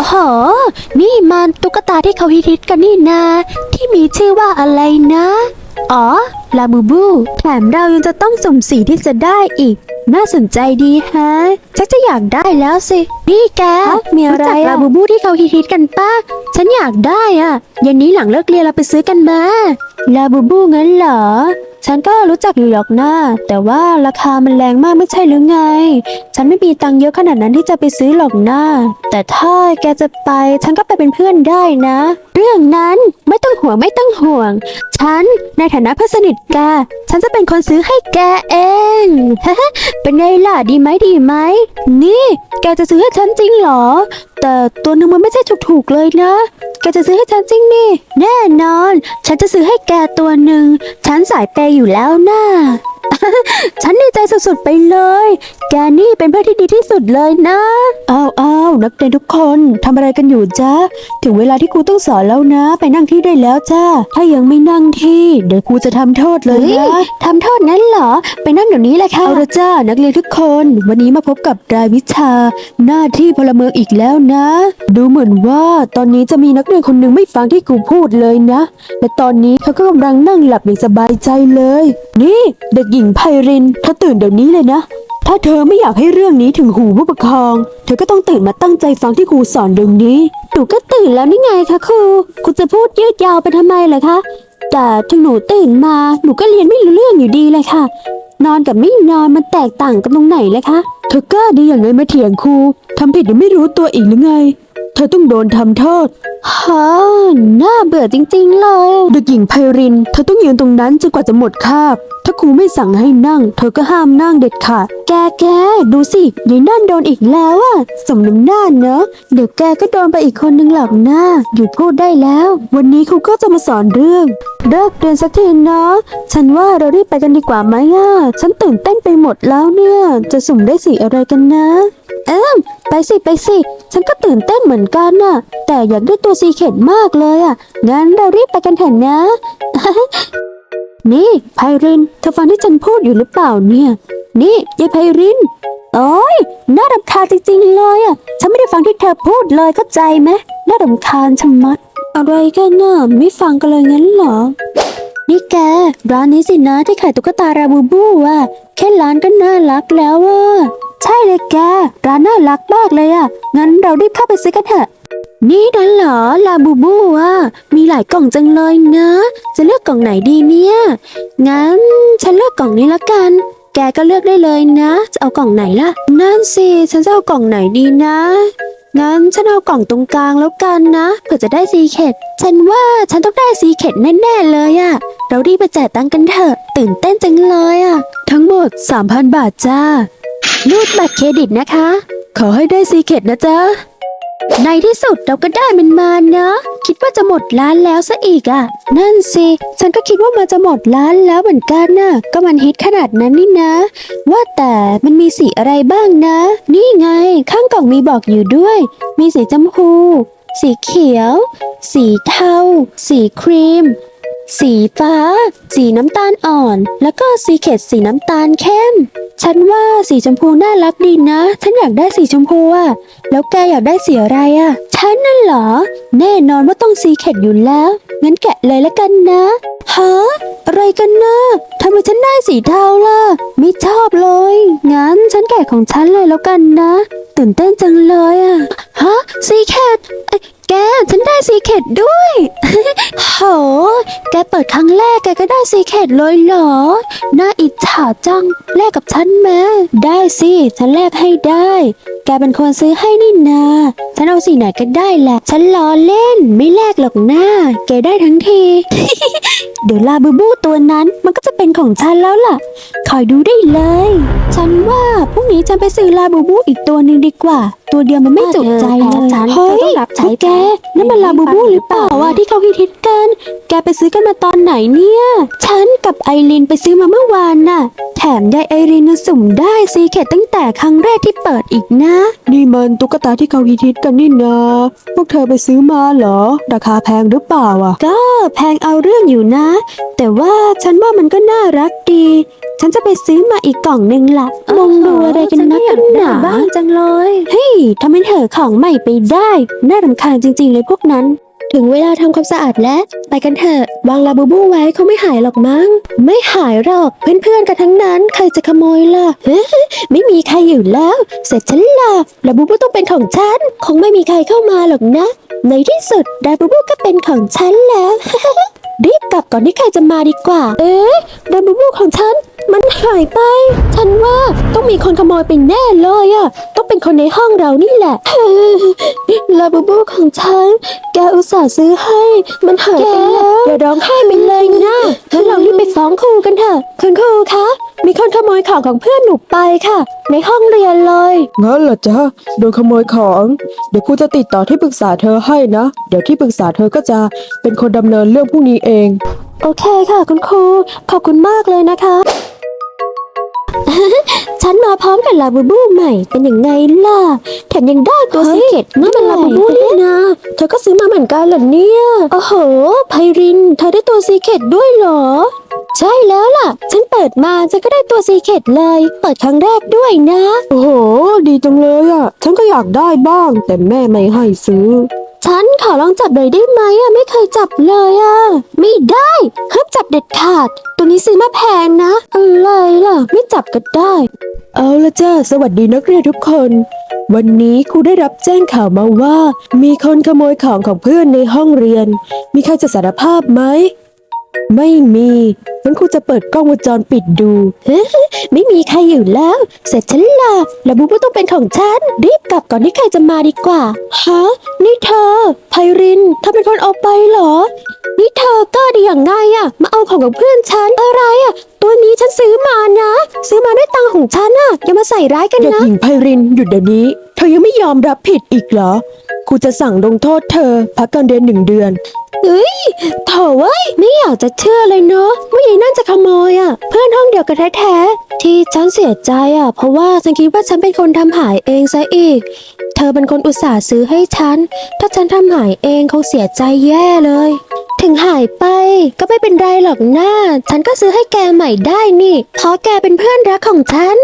โอ้โห นี่มันตุ๊กตาที่เขาฮิตๆกันนี่นา ที่มีชื่อว่าอะไรนะ อ๋อ ลาบูบู แถมเรายังจะต้องสุ่มสีที่จะได้อีก น่าสนใจดีฮะชักจะอยากได้แล้วสิ นี่แกมีอะไรจักอะลาบูบูที่เขาฮิตๆกันป้าฉันอยากได้อะเย็นนี้หลังเลิกเรียนเราไปซื้อกันมา ลาบูบูงั้นเหรอ ฉันก็รู้จักอยู่หรอกนะแต่ว่าราคามันแรงมากไม่ใช่หรือไง ฉันไม่มีตังค์เยอะขนาดนั้นที่จะไปซื้อหรอกนะแต่ถ้าแกจะไปฉันก็ไปเป็นเพื่อนได้นะ เรื่องนั้นไม่ต้องห่วงไม่ต้องห่วง ฉันในฐานะเพื่อนสนิทแกฉันจะเป็นคนซื้อให้แกเองเป็นไงล่ะดีไหมดีไหมนี่ แกจะซื้อให้ฉันจริงเหรอ แต่ตัวหนึงมันไม่ใช่ถูกๆเลยนะแกจะซื้อให้ฉันจริงนี่ แน่นอน ฉันจะซื้อให้แกตัวหนึ่งฉันสายเปยอยู่แล้วนะ ฉันดีใจสุดๆไปเลย แกนี่เป็นเพื่อนที่ดีที่สุดเลยนะ อ้าวอ้าวนักเรียนทุกคนทำอะไรกันอยู่จ๊ะถึงเวลาที่ครูต้องสอนแล้วนะ ไปนั่งที่ได้แล้วจ้าถ้ายังไม่นั่งที่ เดี๋ยวครูจะทำโทษเลยเฮ้ยนะทำโทษงั้นเหรอ ไปนั่งเดี๋ยวนี้เลยค่ะเอาละจ้านักเรียนทุกคน วันนี้มาพบกับรายวิชา หน้าที่พลเมืองอีกแล้วนะ ดูเหมือนว่าตอนนี้จะมีนักเรียนคนหนึ่งไม่ฟังที่ครูพูดเลยนะและตอนนี้เขาก็กำลังนั่งหลับอย่างสบายใจเลย นี่เด็กหญิงไพรินเธอตื่นเดี๋ยวนี้เลยนะ ถ้าเธอไม่อยากให้เรื่องนี้ถึงหูผู้ปกครอง เธอก็ต้องตื่นมาตั้งใจฟังที่ครูสอนเดี๋ยวนี้ หนูก็ตื่นแล้วนี่ไงคะครูคุณจะพูดยืดยาวไปทำไมเหรอคะ แต่ถึงหนูตื่นมา หนูก็เรียนไม่รู้เรื่องอยู่ดีเลยค่ะ นอนกับไม่นอนมันแตกต่างกันตรงไหนเลยคะ เธอกล้าดีอย่างไรมาเถียงครูทำผิดยังไม่รู้ตัวอีกหรือไงเธอต้องโดนทำโทษฮ่าน่าเบื่อจริงๆเลยเด็กหญิงไพริน เธอต้องยืนตรงนั้นจนกว่าจะหมดคาบ ถ้าครูไม่สั่งให้นั่ง เธอก็ห้ามนั่งเด็ดขาด แกแกดูสิยายนั่นโดนอีกแล้วอะสมน้ำหน้าเนอะ เดี๋ยวแกก็โดนไปอีกคนนึงหรอกนะหยุดพูดได้แล้ว วันนี้ครูก็จะมาสอนเรื่องเลิกเรียนสักทีเนาะฉันว่าเรารีบไปกันดีกว่าไหมอะฉันตื่นเต้นไปหมดแล้วเนี่ย จะสุ่มได้สีอะไรกันนะ เอิมไปสิไปสิ ฉันก็ตื่นเต้นเหมือนกันน่ะ แต่อยากได้ตัวซีเข็ดมากเลยอะ งั้นเรารีบไปกันเถอะนะ นี่ไพริน เธอฟังที่ฉันพูดอยู่หรือเปล่าเนี่ย นี่ยายไพริน โอ้ยน่ารำคาญจริงๆเลยอะ ฉันไม่ได้ฟังที่เธอพูดเลยเข้าใจไหมน่ารำคาญชะมัด อะไรกันน่ะไม่ฟังกันเลยงั้นเหรอนี่แกร้านนี้สินะที่ขายตุ๊กตาราบูบูอะแค่ร้านก็น่ารักแล้วอะ ใช่เลยแก ร้านน่ารักมากเลยอะงั้นเรารีบเข้าไปซื้อกันเถอะ นี่นั่นเหรอ ลาบูบูอะมีหลายกล่องจังเลยนะ จะเลือกกล่องไหนดีเนี่ย งั้นฉันเลือกกล่องนี้ละกัน แกก็เลือกได้เลยนะ จะเอากล่องไหนล่ะ นั่นสิ ฉันจะเอากล่องไหนดีนะ งั้นฉันเอากล่องตรงกลางแล้วกันนะ เผื่อจะได้ซีเข็ด ฉันว่าฉันต้องได้ซีเข็ดแน่ๆเลยอะเรารีบไปจ่ายตังค์กันเถอะ ตื่นเต้นจังเลยอะทั้งหมด 3,000 บาทจ้า รูดบัตรเครดิตนะคะ ขอให้ได้ซีเค็ดนะจ๊ะ ในที่สุดเราก็ได้มันมาเนอะคิดว่าจะหมดร้านแล้วซะอีกอะนั่นสิ ฉันก็คิดว่ามันจะหมดร้านแล้วเหมือนกันน่ะ ก็มันฮิตขนาดนั้นนี่นะ ว่าแต่มันมีสีอะไรบ้างนะ นี่ไง ข้างกล่องมีบอกอยู่ด้วย มีสีชมพู สีเขียว สีเทา สีครีม สีฟ้า สีน้ำตาลอ่อน แล้วก็สีเขตสีน้ำตาลเข้ม ฉันว่าสีชมพูน่ารักดีนะ ฉันอยากได้สีชมพูอะแล้วแกอยากได้สีอะไรอะฉันนั่นเหรอ แน่นอนว่าต้องสีเขตอยู่แล้ว งั้นแกะเลยละกันนะ ฮะ อะไรกันนะทำไมฉันได้สีเทาล่ะ ไม่ชอบเลย งั้นฉันแกะของฉันเลยแล้วกันนะ ตื่นเต้นจังเลยอะฮะสีเขต แก ฉันได้สีเขตด้วย โห แกเปิดครั้งแรกแกก็ได้ซีเคดเลยเหรอ น่าอิจฉาจัง แลกกับฉันไหมได้สิ ฉันแลกให้ได้ แกเป็นคนซื้อให้นี่นา ฉันเอาสีไหนก็ได้แหละ ฉันล้อเล่น ไม่แลกหรอกนะแกได้ทั้งที เดี๋ยวลาบูบูตัวนั้นมันก็จะเป็นของฉันแล้วล่ะ คอยดูได้เลย ฉันว่าพ นี้ฉันไปซื้อลาบูบูอีกตัวหนึ่งดีกว่า ตัวเดียวมันไม่จุใจเลยฉันเฮ้ยต้องรับใช้พวกแกนั่นมันลาบูบูหรือเปล่าวะที่เขาฮิตๆกัน แกไปซื้อกันมาตอนไหนเนี่ย ฉันกับไอรินไปซื้อมาเมื่อวานน่ะ แถมยายไอรินยังสุ่มได้ซีเข็ดตั้งแต่ครั้งแรกที่เปิดอีกนะ นี่มันตุ๊กตาที่เขาฮิตๆกันนี่นาพวกเธอไปซื้อมาเหรอ ราคาแพงหรือเปล่าอะ ก็แพงเอาเรื่องอยู่นะ แต่ว่าฉันว่ามันก็น่ารักดี ฉันจะไปซื้อมาอีกกล่องหนึ่งละมองดูอะไรกันนักกันหนาบ้างจังเลย เฮ้ยทำไมเธอของใหม่ไปได้ น่ารำคาญจริง ๆ เลยพวกนั้น ถึงเวลาทำความสะอาดแล้ว ไปกันเถอะวางลาบูบูไว้เขาไม่หายหรอกมั้ง ไม่หายหรอก เพื่อนๆกันทั้งนั้น ใครจะขโมยล่ะ ไม่มีใครอยู่แล้ว เสร็จฉันล่ะลาบูบูต้องเป็นของฉัน คงไม่มีใครเข้ามาหรอกนะ ในที่สุดลาบูบูก็เป็นของฉันแล้วรีบกลับก่อนที่ใครจะมาดีกว่า เอ๊ะลาบูบูของฉัน มันหายไป ฉันว่าต้องมีคนขโมยไปแน่เลยอะต้องเป็นคนในห้องเรานี่แหละ ลาบูบูของฉัน แกอุตส่าห์ซื้อให้ มันหายไปแล้วอย่าร้องไห้ไปเลยนะงั้นเรารีบไปฟ้องครูกันเถอะคุณครูคะ มีคนขโมยของของเพื่อนหนูไปค่ะ ในห้องเรียนเลย งั้นเหรอจ๊ะโดนขโมยของ เดี๋ยวครูจะติดต่อที่ปรึกษาเธอให้นะ เดี๋ยวที่ปรึกษาเธอก็จะเป็นคนดำเนินเรื่องพวกนี้เอง โอเคค่ะ คุณครู ขอบคุณมากเลยนะคะ ฉันมาพร้อมกับลาบูบูใหม่ เป็นยังไงล่ะ แถมยังได้ตัวซีเกตนั่นเป็นลาบูบูนี่นะ เธอก็ซื้อมาเหมือนกันเหรอเนี่ย โอ้โห ไพริน เธอได้ตัวซีเกตด้วยเหรอ ใช่แล้วล่ะ ฉันเปิดมาฉันก็ได้ตัวซีเกตเลย เปิดครั้งแรกด้วยนะ โอ้โห ดีจังเลยอะ ฉันก็อยากได้บ้าง แต่แม่ไม่ให้ซื้อ ฉันขอลองจับหน่อยได้ไหมอะไม่เคยจับเลยอะไม่ได้ห้ามจับเด็ดขาด ตัวนี้ซื้อมาแพงนะ อะไรล่ะ ไม่จับก็ได้ เอาละจ้าสวัสดีนักเรียนทุกคน วันนี้ครูได้รับแจ้งข่าวมาว่า มีคนขโมยของของเพื่อนในห้องเรียน มีใครจะสารภาพไหม ไม่มี นครูจะเปิดกล้องวงจรปิดดู ไม่มีใครอยู่แล้ว เสร็จฉันละแล้วบูบูต้องเป็นของฉัน รีบกลับก่อนที่ใครจะมาดีกว่า ฮะ นี่เธอ ไพรินเธอเป็นคนเอาไปเหรอ นี่เธอกล้าดีอย่างไงอะมาเอาของของเพื่อนฉัน อะไรอะตัวนี้ฉันซื้อมานะ ซื้อมาด้วยตังของฉันอะอย่ามาใส่ร้ายกันเด็กนะหญิงไพรินหยุดเดี๋ยวนี้ เธอยังไม่ยอมรับผิดอีกเหรอ ครูจะสั่งลงโทษเธอ พักการเรียนหนึ่งเดือน เฮ้ยโถเว้ย ไม่อยากจะเชื่อเลยเนาะว่ายายนั่นจะขโมยอะ เพื่อนห้องเดียวกันแท้ๆ ที่ฉันเสียใจอะ เพราะว่าฉันคิดว่าฉันเป็นคนทำหายเองซะอีก เธอเป็นคนอุตส่าห์ซื้อให้ฉัน ถ้าฉันทำหายเองคงเสียใจแย่เลย ถึงหายไปก็ไม่เป็นไรหรอกนะฉันก็ซื้อให้แกใหม่ได้นี่ เพราะแกเป็นเพื่อนรักของฉัน